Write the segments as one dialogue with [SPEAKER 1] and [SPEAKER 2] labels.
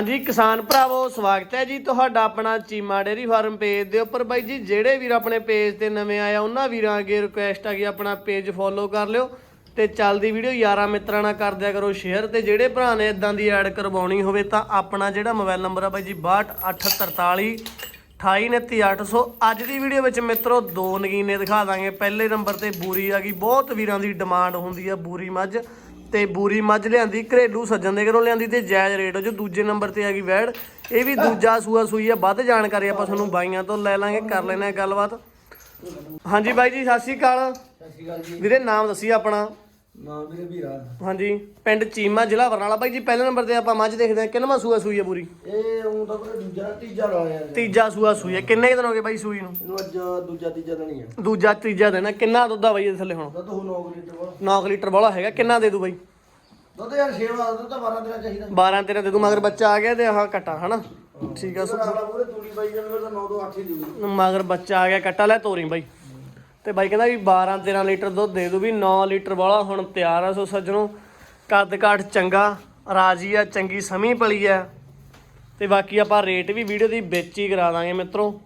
[SPEAKER 1] ਹਾਂਜੀ, ਕਿਸਾਨ ਭਰਾਵੋ, ਸਵਾਗਤ ਹੈ ਜੀ ਤੁਹਾਡਾ ਆਪਣਾ ਚੀਮਾ ਡੇਰੀ ਫਾਰਮ ਪੇਜ ਦੇ ਉੱਪਰ। ਬਾਈ ਜੀ, ਜਿਹੜੇ ਵੀਰ ਆਪਣੇ ਪੇਜ ਤੇ ਨਵੇਂ ਆਏ ਆ, ਉਹਨਾਂ ਵੀਰਾਂ ਅੱਗੇ ਰਿਕੁਐਸਟ ਆ ਕਿ ਆਪਣਾ ਪੇਜ ਫੋਲੋ ਕਰ ਲਿਓ ਤੇ ਚੱਲਦੀ ਵੀਡੀਓ ਯਾਰਾਂ ਮਿੱਤਰਾਂ ਨਾਲ ਕਰ ਦਿਆ ਕਰੋ ਸ਼ੇਅਰ ਤੇ ਜਿਹੜੇ ਭਰਾ ਨੇ ਇਦਾਂ ਦੀ ਐਡ ਕਰਵਾਉਣੀ ਹੋਵੇ ਤਾਂ ਆਪਣਾ ਜਿਹੜਾ ਮੋਬਾਈਲ ਨੰਬਰ ਆ ਬਾਈ ਜੀ 6283 2893800 ਅੱਜ ਦੀ ਵੀਡੀਓ ਵਿੱਚ ਮਿੱਤਰੋ, ਦੋ ਨਗੀਨੇ ਦਿਖਾ ਦਾਂਗੇ। ਪਹਿਲੇ ਨੰਬਰ ਤੇ ਬੂਰੀ ਆ ਗਈ। ਬਹੁਤ ਵੀਰਾਂ ਦੀ ਡਿਮਾਂਡ ਹੁੰਦੀ ਆ ਬੂਰੀ ਮੱਝ। ਤੇ ਬੂਰੀ ਮੱਝ ਲਿਆਂਦੀ ਘਰੇਲੂ ਸੱਜਣ ਦੇ ਘਰੋਂ ਲਿਆਂਦੀ ਤੇ ਜਾਇਜ਼ ਰੇਟ ਜੋ ਦੂਜੇ ਨੰਬਰ ਤੇ ਆ ਗਈ ਵੈੜ। ਇਹ ਵੀ ਦੂਜਾ ਸੂਆ ਸੂਈ ਆ ਵੱਧ ਜਾਣਕਾਰੀ ਆਪਾਂ ਤੁਹਾਨੂੰ ਬਾਈਆਂ ਤੋਂ ਲੈ ਲਾਂਗੇ ਕਰ ਲੈਣਾ ਗੱਲਬਾਤ। ਹਾਂਜੀ ਬਾਈ ਜੀ ਸਤਿ ਸ਼੍ਰੀ ਅਕਾਲ।
[SPEAKER 2] ਸਤਿ ਸ਼੍ਰੀ ਅਕਾਲ ਜੀ।
[SPEAKER 1] ਵੀਰੇ ਨਾਮ ਦੱਸੀ ਆਪਣਾ।
[SPEAKER 2] ਵੀਰੇ ਵੀਰਾ।
[SPEAKER 1] ਹਾਂਜੀ ਪਿੰਡ ਚੀਮਾ ਜ਼ਿਲ੍ਹਾ ਬਰਨਾਲਾ। ਬਾਈ ਜੀ ਪਹਿਲੇ ਨੰਬਰ ਤੇ ਆਪਾਂ ਮੱਝ ਦੇਖਦੇ ਹਾਂ। ਕਿੰਨਵਾਂ ਸੂਆ ਸੂਈ ਆ ਪੂਰੀ?
[SPEAKER 2] ਇਹ ਉਹ ਤਾਂ ਵੀਰੇ ਦੂਜਾ ਤੀਜਾ ਲਾਇਆ ਯਾਰ
[SPEAKER 1] ਤੀਜਾ ਸੂਆ ਸੂਈ ਆ। ਕਿੰਨੇ ਕੁ ਦਿਨ ਹੋ ਗਏ ਬਾਈ ਸੂਈ ਨੂੰ?
[SPEAKER 2] ਇਹਨੂੰ ਅੱਜ ਦੂਜਾ ਤੀਜਾ ਤਾਂ ਨਹੀਂ ਹੈ
[SPEAKER 1] ਦੂਜਾ ਤੀਜਾ ਦਿਨ ਆ। ਕਿੰਨਾ ਦੁੱਧ ਆ ਬਾਈ ਇਹਦੇ ਥੱਲੇ ਹੁਣ?
[SPEAKER 2] ਦੁੱਧ ਹੋ 9 ਲੀਟਰ ਵਾ
[SPEAKER 1] 9 ਲੀਟਰ ਵਾਲਾ ਹੈਗਾ। ਕਿੰਨਾ ਦੇ ਦੂ ਬਾਈ?
[SPEAKER 2] ਦੁੱਧ ਯਾਰ ਸੇਵਾ ਦੁੱਧ ਤਾਂ 12 ਦਿਨਾਂ ਚਾਹੀਦਾ।
[SPEAKER 1] 12 13 ਦੇ ਦੂ ਮਗਰ ਬੱਚਾ ਆ ਗਿਆ ਤੇ ਆਹ ਕੱਟਾ ਹਨਾ? ਠੀਕ ਆ
[SPEAKER 2] ਸਾਡਾ ਪੂਰੇ ਤੂੜੀ ਪਾਈ ਜਾਵੇ ਤਾਂ 9 ਤੋਂ 8 ਹੀ ਦਿਊ
[SPEAKER 1] ਮਗਰ ਬੱਚਾ ਆ ਗਿਆ ਕੱਟਾ ਲੈ ਤੋਰੀ ਬਾਈ। ਤੇ ਬਾਈ ਕਹਿੰਦਾ ਵੀ 12 13 ਲੀਟਰ ਦੁੱਧ ਦੇ ਦੂ ਵੀ 9 ਲੀਟਰ ਵਾਲਾ ਹੁਣ ਤਿਆਰ ਆ ਸੋ ਸੱਜਣੋ, ਕੱਦ ਕਾਠ ਚੰਗਾ, ਰਾਜੀ ਆ, ਚੰਗੀ ਸਮੀ ਪਲੀ ਆ। ਤੇ ਬਾਕੀ ਆਪਾਂ ਰੇਟ ਵੀ ਵੀਡੀਓ ਦੀ ਵਿੱਚ ਹੀ ਕਰਾ ਦਾਂਗੇ ਮਿੱਤਰੋ।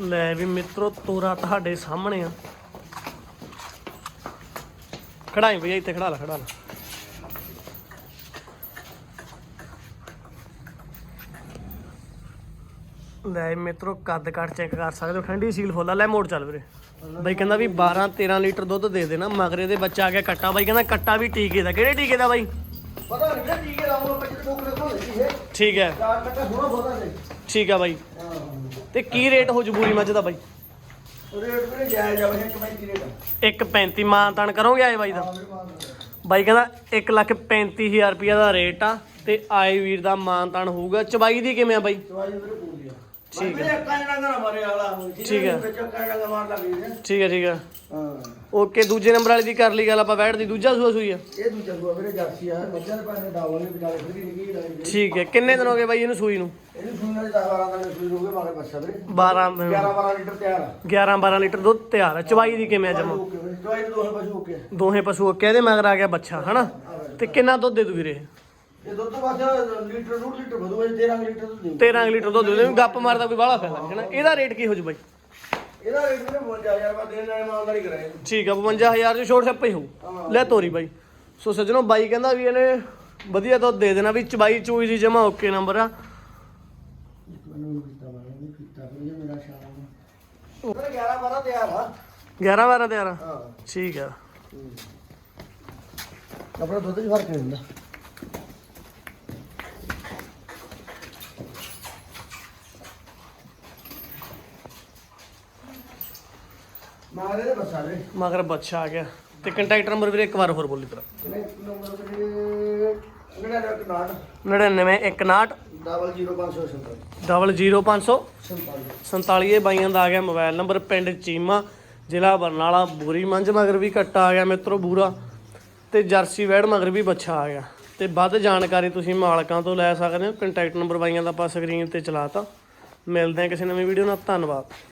[SPEAKER 1] ਲੈ ਵੀ ਮਿੱਤਰੋ ਤੋਰਾ ਤੁਹਾਡੇ ਸਾਹਮਣੇ ਆ। ਖੜਾਈ ਭਈਆ ਇੱਥੇ ਖੜਾ ਲਾ ਖੜਾ ਲਾ। ਲੈ ਮਿੱਤਰੋ ਕੱਦ ਕੱਟ ਚੈੱਕ ਕਰ ਸਕਦੇ ਹੋ ਠੰਡੀ ਸੀਲ ਫੁੱਲ ਲੈ ਮੋੜ ਚੱਲ ਵੀਰੇ। ਬਾਈ ਕਹਿੰਦਾ ਵੀ 12 13 ਲੀਟਰ ਦੁੱਧ ਦੇ ਦੇਣਾ ਮਗਰੇ ਦੇ ਬੱਚਾ ਆ ਗਿਆ ਕੱਟਾ। ਬਾਈ ਕਹਿੰਦਾ ਕੱਟਾ ਵੀ ਟੀਕੇ ਦਾ। ਕਿਹੜੇ ਟੀਕੇ ਦਾ ਬਾਈ?
[SPEAKER 2] ਪਤਾ ਨਹੀਂ ਕਿ ਟੀਕੇ ਲਾਉਂਗਾ ਬੱਚੇ ਕੋਲ ਕੋਲ ਕੀ ਹੈ
[SPEAKER 1] ਠੀਕ ਹੈ।
[SPEAKER 2] ਚਾਰ ਟੱਕਾ ਥੋੜਾ ਬਹੁਤਾ ਨਹੀਂ
[SPEAKER 1] ਠੀਕ ਆ ਬਾਈ।
[SPEAKER 2] ਹਾਂ
[SPEAKER 1] ਤੇ ਕੀ ਰੇਟ ਹੋ ਜਬੂਰੀ ਮੱਝ ਦਾ ਬਾਈ?
[SPEAKER 2] ਰੇਟ ਵੀਰੇ ਜਾਇਜ਼ ਆ ਬਣੇ ਕਮਾਈ ਦੀ ਰੇਟ
[SPEAKER 1] 1.35 ਮਾਨ ਤਾਨ ਕਰੋਗੇ ਆਏ ਬਾਈ ਦਾ? ਬਾਈ ਕਹਿੰਦਾ 135000 ਰੁਪਇਆ ਦਾ ਰੇਟ ਆ ਤੇ ਆਏ ਵੀਰ ਦਾ ਮਾਨ ਤਾਨ ਹੋਊਗਾ। ਚਬਾਈ ਦੀ ਕਿਵੇਂ ਆ ਬਾਈ?
[SPEAKER 2] ਚਵਾਈ ਵੀਰੇ ਪੂਰੀ।
[SPEAKER 1] ਠੀਕ
[SPEAKER 2] ਹੈ। ਕੰਨ ਡੰਗਾ ਮਾਰੇ ਵਾਲਾ
[SPEAKER 1] ਠੀਕ ਹੈ।
[SPEAKER 2] ਵਿੱਚ ਕੰਨ ਡੰਗਾ ਮਾਰ ਲੱਗ ਗਈ ਹੈ।
[SPEAKER 1] ਠੀਕ ਹੈ ਠੀਕ ਹੈ।
[SPEAKER 2] ਹਾਂ।
[SPEAKER 1] ਓਕੇ ਦੂਜੇ ਨੰਬਰ ਵਾਲੀ ਦੀ ਕਰ ਲਈ ਗੱਲ ਆਪਾਂ ਬੈਠ ਦੀ। ਦੂਜਾ ਸੂਆ ਸੂਈ ਆ।
[SPEAKER 2] ਇਹ ਦੂਜਾ ਗੁਆ ਵੀਰੇ ਜਰਸੀ ਆ। ਮੱਝਾਂ ਦੇ ਪਾਣੇ ਡਾਵਲ ਨੇ ਵਿਚਾਲੇ ਫਿਰ ਨਿੱਕੀ ਰਹੀ
[SPEAKER 1] ਠੀਕ ਹੈ। ਕਿੰਨੇ ਦਿਨ ਹੋ ਗਏ ਬਾਈ ਇਹਨੂੰ ਸੂਈ ਨੂੰ?
[SPEAKER 2] ਇਹਨੂੰ ਸੁਣਨ ਵਾਲੇ 10 12 ਦਿਨ ਸੂਈ ਹੋਗੇ ਮਾਰੇ ਬੱਚਾ ਵੀਰੇ।
[SPEAKER 1] 12 ਦਿਨ
[SPEAKER 2] 11 12 ਲੀਟਰ ਤਿਆਰ ਆ।
[SPEAKER 1] 11 12 ਲੀਟਰ ਦੁੱਧ ਤਿਆਰ ਆ। ਚਬਾਈ ਦੀ ਕਿਵੇਂ ਜਮਾ?
[SPEAKER 2] ਦੋਹੇ ਪਸ਼ੂ ਓਕੇ
[SPEAKER 1] ਦੋਹੇ ਪਸ਼ੂ ਓਕੇ ਇਹਦੇ ਮਗਰ ਆ ਗਿਆ ਬੱਚਾ ਹਨਾ? ਤੇ ਕਿੰਨਾ ਦੁੱਧ ਦੇ ਦੂ ਵੀਰੇ?
[SPEAKER 2] ਇਹ ਦੁੱਧ ਬਸ ਲੀਟਰ ਡੂਢ ਲੀਟਰ ਵਧੂਗਾ 13 ਲੀਟਰ ਦੁੱਧ ਦਿਓ
[SPEAKER 1] 13 ਲੀਟਰ ਦੁੱਧ ਦੇ ਦੂ ਗੱਪ ਮਾਰਦਾ ਕੋਈ ਬਾਹਲਾ ਫਾਇਦਾ ਨਹੀਂ ਹਨਾ? ਇਹਦਾ ਰੇਟ ਕੀ ਹੋ ਜੂ ਬਾਈ?
[SPEAKER 2] ਇਹਦਾ ਰੇਟ ਵੀਰੇ 55000 ਰੁਪਏ ਦੇਣ ਵਾਲੇ ਮਾਲਦਾਰੀ ਕਰਾਏ
[SPEAKER 1] ਠੀਕ ਆ 55000 ਚ ਛੋਟ ਛੱਪੇ ਹੋਊ। ਲੈ ਤੋਰੀ ਬਾਈ। ਸੋ ਸੱਜਣੋ ਬਾਈ ਕਹਿੰਦਾ ਵੀ ਇਹਨੇ ਵਧੀਆ ਦੁੱਧ ਦੇ ਦੇਣਾ ਵੀ ਚਬਾਈ ਚੂਈ ਦੀ ਜਮਾ ਓਕੇ ਨੰਬਰ ਆ।
[SPEAKER 2] ਮੈਨੂੰ ਕੀਤਾ ਮੈਂ ਕੀਤਾ ਫਿਰ ਮੇਰਾ ਸ਼ਾਮ ਨੂੰ 11 12 ਤਿਆਰ ਆ।
[SPEAKER 1] 11 12 13
[SPEAKER 2] ਹਾਂ।
[SPEAKER 1] ਠੀਕ ਆ।
[SPEAKER 2] ਆਪਣਾ ਦੁੱਧ 'ਚ ਫ਼ਰਕ ਨਹੀਂ ਹੁੰਦਾ। ਬੱਸਾ ਦੇ।
[SPEAKER 1] ਮਗਰ ਬੱਚਾ ਆ ਗਿਆ। ਤੇ ਕੰਟੈਕਟ ਨੰਬਰ ਵੀਰੇ ਇੱਕ ਵਾਰ ਹੋਰ ਬੋਲੀ ਤਰਾ।
[SPEAKER 2] ਨੰਬਰ ਵੀਰੇ ਜਿਹੜਾ ਨਾ ਕਨਾਟ
[SPEAKER 1] 99
[SPEAKER 2] ਡਬਲ 0547
[SPEAKER 1] 00500
[SPEAKER 2] 47
[SPEAKER 1] 47 ਇਹ ਬਾਈਆਂ ਦਾ ਆ ਗਿਆ ਮੋਬਾਈਲ ਨੰਬਰ ਪਿੰਡ ਚੀਮਾ ਜ਼ਿਲ੍ਹਾ ਬਰਨਾਲਾ ਬੂਰੀ ਮੰਝ ਮਗਰ ਵੀ ਕੱਟਾ ਆ ਗਿਆ ਮਿੱਤਰੋ ਬੂਰਾ। ਤੇ ਜਰਸੀ ਵੈੜ ਮਗਰ ਵੀ ਬੱਚਾ ਆ ਗਿਆ। ਤੇ ਵੱਧ ਜਾਣਕਾਰੀ ਤੁਸੀਂ ਮਾਲਕਾਂ ਤੋਂ ਲੈ ਸਕਦੇ ਹੋ। ਕੰਟੈਕਟ ਨੰਬਰ ਬਾਈਆਂ ਦਾ ਆਪਾਂ ਸਕਰੀਨ ਤੇ ਚਲਾਤਾ ਮਿਲਦੇ ਹਾਂ ਕਿਸੇ ਨਵੀਂ ਵੀਡੀਓ ਨਾਲ। ਧੰਨਵਾਦ।